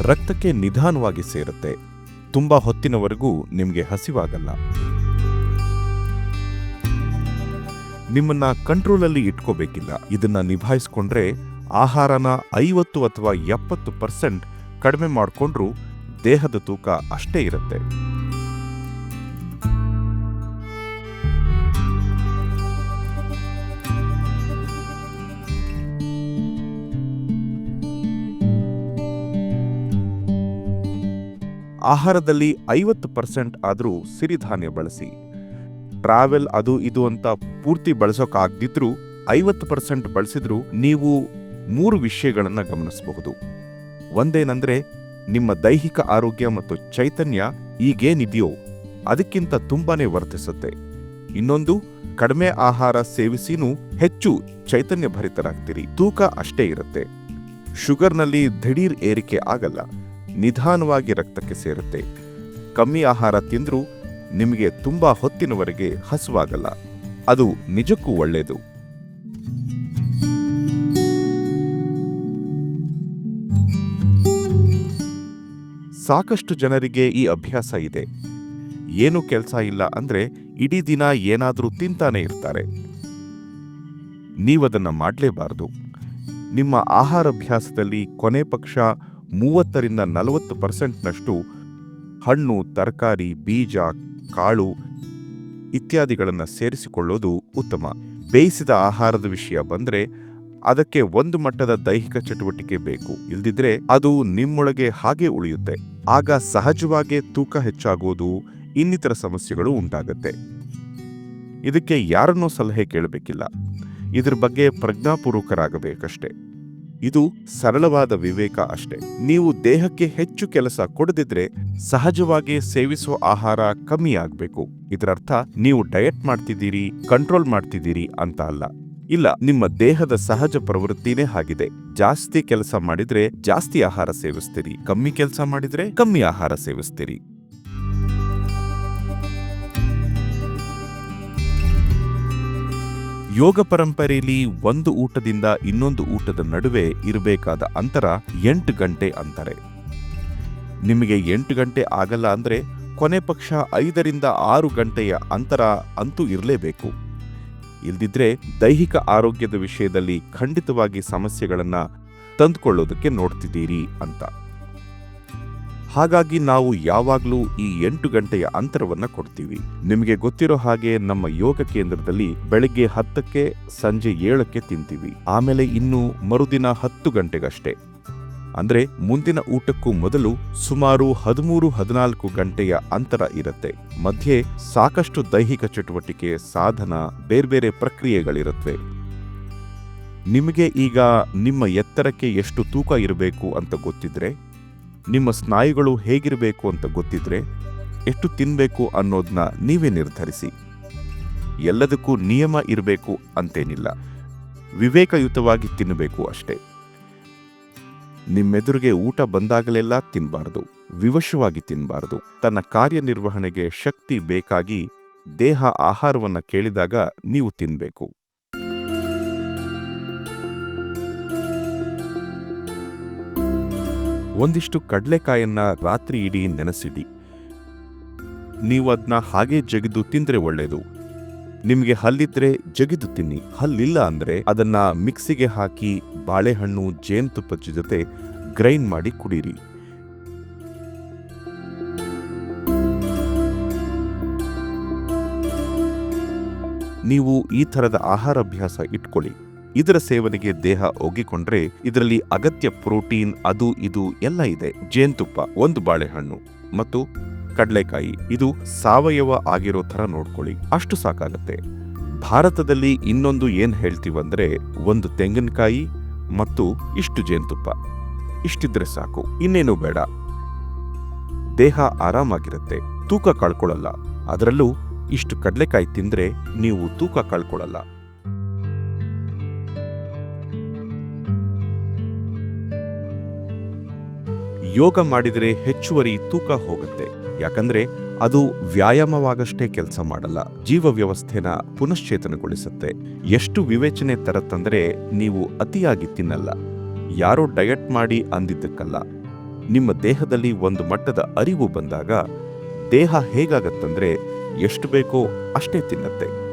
ರಕ್ತಕ್ಕೆ ನಿಧಾನವಾಗಿ ಸೇರುತ್ತೆ. ತುಂಬಾ ಹೊತ್ತಿನವರೆಗೂ ನಿಮಗೆ ಹಸಿವಾಗಲ್ಲ. ನಿಮ್ಮನ್ನ ಕಂಟ್ರೋಲಲ್ಲಿ ಇಟ್ಕೋಬೇಕಿಲ್ಲ. ಇದನ್ನ ನಿಭಾಯಿಸ್ಕೊಂಡ್ರೆ ಆಹಾರನ ಐವತ್ತು ಅಥವಾ ಎಪ್ಪತ್ತು ಪರ್ಸೆಂಟ್ ಕಡಿಮೆ ಮಾಡಿಕೊಂಡ್ರೂ ದೇಹದ ತೂಕ ಅಷ್ಟೇ ಇರುತ್ತೆ. ಆಹಾರದಲ್ಲಿ ಐವತ್ತು ಪರ್ಸೆಂಟ್ ಆದರೂ ಸಿರಿಧಾನ್ಯ ಬಳಸಿ. ಟ್ರಾವೆಲ್ ಅದು ಇದು ಅಂತ ಪೂರ್ತಿ ಬಳಸೋಕ್ಕಾಗದಿದ್ರೂ ಐವತ್ತು ಪರ್ಸೆಂಟ್ ಬಳಸಿದ್ರೂ ನೀವು ಮೂರು ವಿಷಯಗಳನ್ನು ಗಮನಿಸಬಹುದು. ಒಂದೇನೆಂದರೆ ನಿಮ್ಮ ದೈಹಿಕ ಆರೋಗ್ಯ ಮತ್ತು ಚೈತನ್ಯ ಈಗೇನಿದೆಯೋ ಅದಕ್ಕಿಂತ ತುಂಬಾನೇ ವರ್ತಿಸುತ್ತೆ ಇನ್ನೊಂದು ಕಡಿಮೆ ಆಹಾರ ಸೇವಿಸಿನೂ ಹೆಚ್ಚು ಚೈತನ್ಯ ಭರಿತರಾಗ್ತೀರಿ ತೂಕ ಅಷ್ಟೇ ಇರುತ್ತೆ. ಶುಗರ್ನಲ್ಲಿ ದಿಢೀರ್ ಏರಿಕೆ ಆಗಲ್ಲ. ನಿಧಾನವಾಗಿ ರಕ್ತಕ್ಕೆ ಸೇರುತ್ತೆ. ಕಮ್ಮಿ ಆಹಾರ ತಿಂದರೂ ನಿಮಗೆ ತುಂಬಾ ಹೊತ್ತಿನವರೆಗೆ ಹಸುವಾಗಲ್ಲ. ಅದು ನಿಜಕ್ಕೂ ಒಳ್ಳೆಯದು ಸಾಕಷ್ಟು ಜನರಿಗೆ ಈ ಅಭ್ಯಾಸ ಇದೆ. ಏನು ಕೆಲಸ ಇಲ್ಲ ಅಂದ್ರೆ ಇಡೀ ದಿನ ಏನಾದರೂ ತಿಂತಾನೆ ಇರ್ತಾರೆ. ನೀವದನ್ನು ಮಾಡಲೇಬಾರದು. ನಿಮ್ಮ ಆಹಾರಾಭ್ಯಾಸದಲ್ಲಿ ಕೊನೆ ಪಕ್ಷ ಮೂವತ್ತರಿಂದ ನಲವತ್ತು ಪರ್ಸೆಂಟ್ನಷ್ಟು ಹಣ್ಣು, ತರಕಾರಿ, ಬೀಜ, ಕಾಳು ಇತ್ಯಾದಿಗಳನ್ನು ಸೇರಿಸಿಕೊಳ್ಳೋದು ಉತ್ತಮ. ಬೇಯಿಸಿದ ಆಹಾರದ ವಿಷಯ ಬಂದ್ರೆ ಅದಕ್ಕೆ ಒಂದು ಮಟ್ಟದ ದೈಹಿಕ ಚಟುವಟಿಕೆ ಬೇಕು. ಇಲ್ದಿದ್ರೆ ಅದು ನಿಮ್ಮೊಳಗೆ ಹಾಗೆ ಉಳಿಯುತ್ತೆ. ಆಗ ಸಹಜವಾಗಿ ತೂಕ ಹೆಚ್ಚಾಗೋದು ಇನ್ನಿತರ ಸಮಸ್ಯೆಗಳು ಉಂಟಾಗತ್ತೆ. ಇದಕ್ಕೆ ಯಾರನ್ನೋ ಸಲಹೆ ಕೇಳಬೇಕಿಲ್ಲ. ಇದ್ರ ಬಗ್ಗೆ ಪ್ರಜ್ಞಾಪೂರ್ವಕರಾಗಬೇಕಷ್ಟೇ. ಇದು ಸರಳವಾದ ವಿವೇಕ ಅಷ್ಟೇ. ನೀವು ದೇಹಕ್ಕೆ ಹೆಚ್ಚು ಕೆಲಸ ಕೊಡದಿದ್ರೆ ಸಹಜವಾಗಿ ಸೇವಿಸುವ ಆಹಾರ ಕಮ್ಮಿ ಆಗ್ಬೇಕು. ಇದರರ್ಥ, ನೀವು ಡಯಟ್ ಮಾಡ್ತಿದ್ದೀರಿ, ಕಂಟ್ರೋಲ್ ಮಾಡ್ತಿದ್ದೀರಿ ಅಂತ ಅಲ್ಲ. ಇಲ್ಲ, ನಿಮ್ಮ ದೇಹದ ಸಹಜ ಪ್ರವೃತ್ತಿನೇ ಆಗಿದೆ. ಜಾಸ್ತಿ ಕೆಲಸ ಮಾಡಿದ್ರೆ ಜಾಸ್ತಿ ಆಹಾರ ಸೇವಿಸ್ತೀರಿ. ಕಮ್ಮಿ ಕೆಲಸ ಮಾಡಿದ್ರೆ ಕಮ್ಮಿ ಆಹಾರ ಸೇವಿಸ್ತೀರಿ. ಯೋಗ ಪರಂಪರೆಯಲ್ಲಿ ಒಂದು ಊಟದಿಂದ ಇನ್ನೊಂದು ಊಟದ ನಡುವೆ ಇರಬೇಕಾದ ಅಂತರ ಎಂಟು ಗಂಟೆ ಅಂತಾರೆ. ನಿಮಗೆ ಎಂಟು ಗಂಟೆ ಆಗಲ್ಲ ಅಂದರೆ ಕೊನೆ ಪಕ್ಷ ಐದರಿಂದ ಆರು ಗಂಟೆಯ ಅಂತರ ಅಂತೂ ಇರಲೇಬೇಕು. ಇಲ್ದಿದ್ರೆ ದೈಹಿಕ ಆರೋಗ್ಯದ ವಿಷಯದಲ್ಲಿ ಖಂಡಿತವಾಗಿ ಸಮಸ್ಯೆಗಳನ್ನು ತಂದುಕೊಳ್ಳೋದಕ್ಕೆ ನೋಡ್ತಿದ್ದೀರಿ ಅಂತ. ಹಾಗಾಗಿ ನಾವು ಯಾವಾಗಲೂ ಈ ಎಂಟು ಗಂಟೆಯ ಅಂತರವನ್ನು ಕೊಡ್ತೀವಿ. ನಿಮಗೆ ಗೊತ್ತಿರೋ ಹಾಗೆ ನಮ್ಮ ಯೋಗ ಕೇಂದ್ರದಲ್ಲಿ ಬೆಳಗ್ಗೆ ಹತ್ತಕ್ಕೆ, ಸಂಜೆ ಏಳಕ್ಕೆ ತಿಂತೀವಿ. ಆಮೇಲೆ ಇನ್ನು ಮರುದಿನ ಹತ್ತು ಗಂಟೆಗಷ್ಟೇ. ಅಂದ್ರೆ ಮುಂದಿನ ಊಟಕ್ಕೂ ಮೊದಲು ಸುಮಾರು ಹದಿಮೂರು, ಹದಿನಾಲ್ಕು ಗಂಟೆಯ ಅಂತರ ಇರುತ್ತೆ. ಮಧ್ಯೆ ಸಾಕಷ್ಟು ದೈಹಿಕ ಚಟುವಟಿಕೆ, ಸಾಧನ ಬೇರ್ಬೇರೆ ಪ್ರಕ್ರಿಯೆಗಳಿರುತ್ತವೆ ನಿಮಗೆ ಈಗ ನಿಮ್ಮ ಎತ್ತರಕ್ಕೆ ಎಷ್ಟು ತೂಕ ಇರಬೇಕು ಅಂತ ಗೊತ್ತಿದ್ರೆ ನಿಮ್ಮ ಸ್ನಾಯುಗಳು ಹೇಗಿರಬೇಕು ಅಂತ ಗೊತ್ತಿದ್ರೆ ಎಷ್ಟು ತಿನ್ಬೇಕು ಅನ್ನೋದನ್ನ ನೀವೇ ನಿರ್ಧರಿಸಿ. ಎಲ್ಲದಕ್ಕೂ ನಿಯಮ ಇರಬೇಕು ಅಂತೇನಿಲ್ಲ. ವಿವೇಕಯುತವಾಗಿ ತಿನ್ನಬೇಕು ಅಷ್ಟೇ. ನಿಮ್ಮೆದುರಿಗೆ ಊಟ ಬಂದಾಗಲೆಲ್ಲ ತಿನ್ನಬಾರ್ದು ವಿವಶವಾಗಿ ತಿನ್ನಬಾರ್ದು ತನ್ನ ಕಾರ್ಯನಿರ್ವಹಣೆಗೆ ಶಕ್ತಿ ಬೇಕಾಗಿ ದೇಹ ಆಹಾರವನ್ನು ಕೇಳಿದಾಗ ನೀವು ತಿನ್ಬೇಕು. ಒಂದಿಷ್ಟು ಕಡಲೆಕಾಯನ್ನ ರಾತ್ರಿ ಇಡೀ ನೆನೆಸಿಡಿ. ನೀವು ಅದನ್ನ ಹಾಗೆ ಜಗಿದು ತಿಂದರೆ ಒಳ್ಳೆಯದು ನಿಮಗೆ ಹಲ್ಲಿದ್ರೆ ಜಗಿದು ತಿನ್ನಿ. ಹಲ್ಲಿಲ್ಲ ಅಂದರೆ ಅದನ್ನ ಮಿಕ್ಸಿಗೆ ಹಾಕಿ ಬಾಳೆಹಣ್ಣು, ಜೇನುತುಪ್ಪದ ಜೊತೆ ಗ್ರೈಂಡ್ ಮಾಡಿ ಕುಡೀರಿ. ನೀವು ಈ ಥರದ ಆಹಾರಾಭ್ಯಾಸ ಇಟ್ಕೊಳ್ಳಿ. ಇದರ ಸೇವನೆಗೆ ದೇಹ ಒಗ್ಗಿಕೊಂಡ್ರೆ ಇದರಲ್ಲಿ ಅಗತ್ಯ ಪ್ರೋಟೀನ್, ಅದು, ಇದು ಎಲ್ಲ ಇದೆ. ಜೇನುತುಪ್ಪ, ಒಂದು ಬಾಳೆಹಣ್ಣು ಮತ್ತು ಕಡಲೆಕಾಯಿ. ಇದು ಸಾವಯವ ಆಗಿರೋ ಥರ ನೋಡ್ಕೊಳ್ಳಿ. ಅಷ್ಟು ಸಾಕಾಗತ್ತೆ. ಭಾರತದಲ್ಲಿ ಇನ್ನೊಂದು ಏನು ಹೇಳ್ತೀವಂದ್ರೆ ಒಂದು ತೆಂಗಿನಕಾಯಿ ಮತ್ತು ಇಷ್ಟು ಜೇನುತುಪ್ಪ. ಇಷ್ಟಿದ್ರೆ ಸಾಕು. ಇನ್ನೇನು ಬೇಡ. ದೇಹ ಆರಾಮಾಗಿರುತ್ತೆ. ತೂಕ ಕಳ್ಕೊಳ್ಳಲ್ಲ. ಅದರಲ್ಲೂ ಇಷ್ಟು ಕಡಲೆಕಾಯಿ ತಿಂದ್ರೆ ನೀವು ತೂಕ ಕಳ್ಕೊಳ್ಳಲ್ಲ. ಯೋಗ ಮಾಡಿದರೆ ಹೆಚ್ಚುವರಿ ತೂಕ ಹೋಗುತ್ತೆ. ಯಾಕಂದ್ರೆ ಅದು ವ್ಯಾಯಾಮವಾಗಷ್ಟೇ ಕೆಲಸ ಮಾಡಲ್ಲ. ಜೀವ ವ್ಯವಸ್ಥೆನ ಪುನಶ್ಚೇತನಗೊಳಿಸುತ್ತೆ. ಎಷ್ಟು ವಿವೇಚನೆ ತರತ್ತಂದ್ರೆ ನೀವು ಅತಿಯಾಗಿ ತಿನ್ನಲ್ಲ. ಯಾರೋ ಡಯಟ್ ಮಾಡಿ ಅಂದಿದ್ದಕ್ಕಲ್ಲ. ನಿಮ್ಮ ದೇಹದಲ್ಲಿ ಒಂದು ಮಟ್ಟದ ಅರಿವು ಬಂದಾಗ ದೇಹ ಹೇಗಾಗತ್ತಂದ್ರೆ ಎಷ್ಟು ಬೇಕೋ ಅಷ್ಟೇ ತಿನ್ನತ್ತೆ.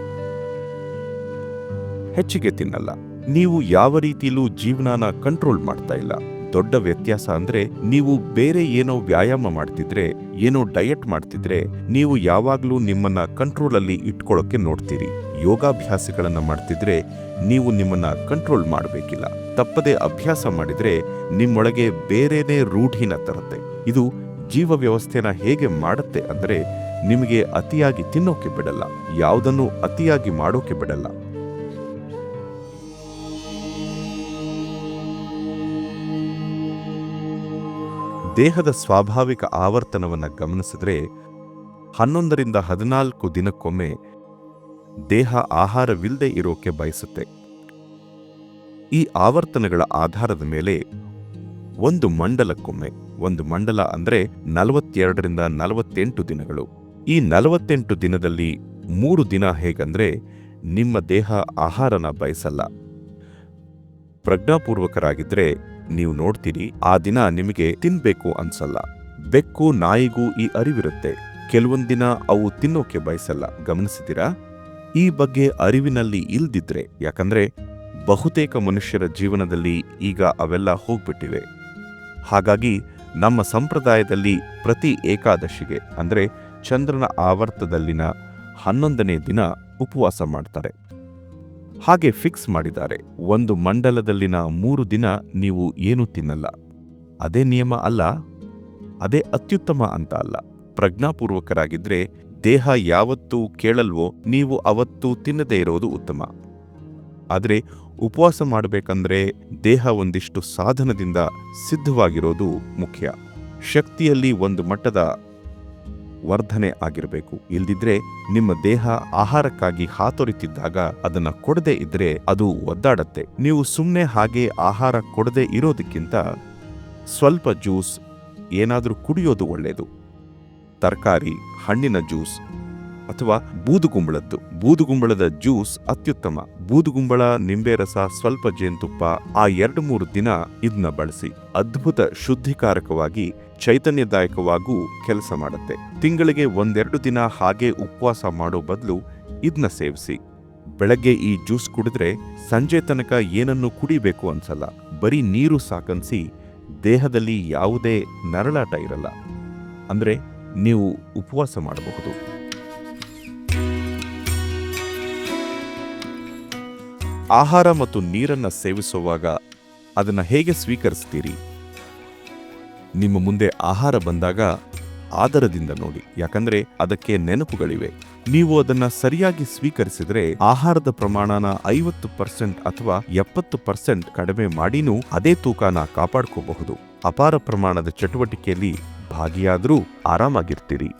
ಹೆಚ್ಚಿಗೆ ತಿನ್ನಲ್ಲ. ನೀವು ಯಾವ ರೀತಿಯಲ್ಲೂ ಜೀವನಾನ ಕಂಟ್ರೋಲ್ ಮಾಡ್ತಾ ಇಲ್ಲ. ದೊಡ್ಡ ವ್ಯತ್ಯಾಸ ಅಂದ್ರೆ ನೀವು ಬೇರೆ ಏನೋ ವ್ಯಾಯಾಮ ಮಾಡ್ತಿದ್ರೆ, ಏನೋ ಡಯಟ್ ಮಾಡ್ತಿದ್ರೆ, ನೀವು ಯಾವಾಗಲೂ ನಿಮ್ಮನ್ನ ಕಂಟ್ರೋಲ್ ಅಲ್ಲಿ ಇಟ್ಕೊಳ್ಳೋಕೆ ನೋಡ್ತೀರಿ. ಯೋಗಾಭ್ಯಾಸಗಳನ್ನ ಮಾಡ್ತಿದ್ರೆ ನೀವು ನಿಮ್ಮನ್ನ ಕಂಟ್ರೋಲ್ ಮಾಡಬೇಕಿಲ್ಲ. ತಪ್ಪದೆ ಅಭ್ಯಾಸ ಮಾಡಿದ್ರೆ ನಿಮ್ಮೊಳಗೆ ಬೇರೆನೇ ರೂಢಿನ ತರುತ್ತೆ. ಇದು ಜೀವ ವ್ಯವಸ್ಥೆನ ಹೇಗೆ ಮಾಡುತ್ತೆ ಅಂದ್ರೆ ನಿಮಗೆ ಅತಿಯಾಗಿ ತಿನ್ನೋಕೆ ಬಿಡಲ್ಲ. ಯಾವುದನ್ನು ಅತಿಯಾಗಿ ಮಾಡೋಕೆ ಬಿಡಲ್ಲ. ದೇಹದ ಸ್ವಾಭಾವಿಕ ಆವರ್ತನವನ್ನು ಗಮನಿಸಿದ್ರೆ ಹನ್ನೊಂದರಿಂದ ಹದಿನಾಲ್ಕು ದಿನಕ್ಕೊಮ್ಮೆ ದೇಹ ಆಹಾರವಿಲ್ಲದೆ ಇರೋಕೆ ಬಯಸುತ್ತೆ. ಈ ಆವರ್ತನಗಳ ಆಧಾರದ ಮೇಲೆ ಒಂದು ಮಂಡಲಕ್ಕೊಮ್ಮೆ, ಒಂದು ಮಂಡಲ ಅಂದರೆ ನಲವತ್ತೆರಡರಿಂದ ನಲವತ್ತೆಂಟು ದಿನಗಳು. ಈ ನಲವತ್ತೆಂಟು ದಿನದಲ್ಲಿ ಮೂರು ದಿನ ಹೇಗಂದ್ರೆ ನಿಮ್ಮ ದೇಹ ಆಹಾರನ ಬಯಸಲ್ಲ. ಪ್ರಜ್ಞಾಪೂರ್ವಕರಾಗಿದ್ರೆ ನೀವು ನೋಡ್ತೀರಿ ಆ ದಿನ ನಿಮಗೆ ತಿನ್ಬೇಕು ಅನ್ಸಲ್ಲ. ಬೆಕ್ಕು, ನಾಯಿಗೂ ಈ ಅರಿವಿರುತ್ತೆ. ಕೆಲವೊಂದಿನ ಅವು ತಿನ್ನೋಕೆ ಬಯಸಲ್ಲ. ಗಮನಿಸಿದಿರಾ ಈ ಬಗ್ಗೆ ಅರಿವಿನಲ್ಲಿ ಇಲ್ದಿದ್ರೆ, ಯಾಕಂದ್ರೆ ಬಹುತೇಕ ಮನುಷ್ಯರ ಜೀವನದಲ್ಲಿ ಈಗ ಅವೆಲ್ಲ ಹೋಗ್ಬಿಟ್ಟಿವೆ. ಹಾಗಾಗಿ ನಮ್ಮ ಸಂಪ್ರದಾಯದಲ್ಲಿ ಪ್ರತಿ ಏಕಾದಶಿಗೆ, ಅಂದರೆ ಚಂದ್ರನ ಆವರ್ತದಲ್ಲಿನ ಹನ್ನೊಂದನೇ ದಿನ ಉಪವಾಸ ಮಾಡ್ತಾರೆ. ಹಾಗೆ ಫಿಕ್ಸ್ ಮಾಡಿದ್ದಾರೆ. ಒಂದು ಮಂಡಲದಲ್ಲಿನ ಮೂರು ದಿನ ನೀವು ಏನೂ ತಿನ್ನಲ್ಲ. ಅದೇ ನಿಯಮ ಅಲ್ಲ, ಅದೇ ಅತ್ಯುತ್ತಮ ಅಂತ ಅಲ್ಲ. ಪ್ರಜ್ಞಾಪೂರ್ವಕರಾಗಿದ್ರೆ ದೇಹ ಯಾವತ್ತೂ ಕೇಳಲ್ವೋ, ನೀವು ಅವತ್ತು ತಿನ್ನದೇ ಇರೋದು ಉತ್ತಮ. ಆದರೆ ಉಪವಾಸ ಮಾಡಬೇಕಂದ್ರೆ ದೇಹ ಒಂದಿಷ್ಟು ಸಾಧನದಿಂದ ಸಿದ್ಧವಾಗಿರೋದು ಮುಖ್ಯ. ಶಕ್ತಿಯಲ್ಲಿ ಒಂದು ಮಟ್ಟದ ವರ್ಧನೆ ಆಗಿರಬೇಕು. ಇಲ್ದಿದ್ರೆ ನಿಮ್ಮ ದೇಹ ಆಹಾರಕ್ಕಾಗಿ ಹಾತೊರಿತಿದ್ದಾಗ ಅದನ್ನ ಕೊಡದೆ ಇದ್ರೆ ಅದು ಒದ್ದಾಡತ್ತೆ. ನೀವು ಸುಮ್ಮನೆ ಹಾಗೆ ಆಹಾರ ಕೊಡದೆ ಇರೋದಕ್ಕಿಂತ ಸ್ವಲ್ಪ ಜ್ಯೂಸ್ ಏನಾದರೂ ಕುಡಿಯೋದು ಒಳ್ಳೆಯದು ತರಕಾರಿ, ಹಣ್ಣಿನ ಜ್ಯೂಸ್ ಅಥವಾ ಬೂದುಗುಂಬಳದ್ದು. ಬೂದುಗುಂಬಳದ ಜ್ಯೂಸ್ ಅತ್ಯುತ್ತಮ. ಬೂದುಗುಂಬಳ ನಿಂಬೆ ರಸ ಸ್ವಲ್ಪ ಜೇನುತುಪ್ಪ ಆ ಎರಡು ಮೂರು ದಿನ ಇದನ್ನ ಬಳಸಿ. ಅದ್ಭುತ ಶುದ್ಧಿಕಾರಕವಾಗಿ ಚೈತನ್ಯದಾಯಕವಾಗೂ ಕೆಲಸ ಮಾಡುತ್ತೆ. ತಿಂಗಳಿಗೆ ಒಂದೆರಡು ದಿನ ಹಾಗೆ ಉಪವಾಸ ಮಾಡೋ ಬದಲು ಇದನ್ನ ಸೇವಿಸಿ. ಬೆಳಗ್ಗೆ ಈ ಜ್ಯೂಸ್ ಕುಡಿದ್ರೆ ಸಂಜೆ ತನಕ ಏನನ್ನು ಕುಡಿಬೇಕು ಅನ್ಸಲ್ಲ. ಬರೀ ನೀರು ಸಾಕನ್ಸಿ ದೇಹದಲ್ಲಿ ಯಾವುದೇ ನರಳಾಟ ಇರಲ್ಲ. ಅಂದ್ರೆ ನೀವು ಉಪವಾಸ ಮಾಡಬಹುದು. ಆಹಾರ ಮತ್ತು ನೀರನ್ನು ಸೇವಿಸುವಾಗ ಅದನ್ನು ಹೇಗೆ ಸ್ವೀಕರಿಸ್ತೀರಿ? ನಿಮ್ಮ ಮುಂದೆ ಆಹಾರ ಬಂದಾಗ ಆದರದಿಂದ ನೋಡಿ, ಯಾಕಂದ್ರೆ ಅದಕ್ಕೆ ನೆನಪುಗಳಿವೆ. ನೀವು ಅದನ್ನ ಸರಿಯಾಗಿ ಸ್ವೀಕರಿಸಿದ್ರೆ ಆಹಾರದ ಪ್ರಮಾಣನ ಐವತ್ತು ಪರ್ಸೆಂಟ್ ಅಥವಾ ಎಪ್ಪತ್ತು ಪರ್ಸೆಂಟ್ ಕಡಿಮೆ ಮಾಡಿನೂ ಅದೇ ತೂಕನ ಕಾಪಾಡ್ಕೋಬಹುದು. ಅಪಾರ ಪ್ರಮಾಣದ ಚಟುವಟಿಕೆಯಲ್ಲಿ ಭಾಗಿಯಾದರೂ ಆರಾಮಾಗಿರ್ತೀರಿ.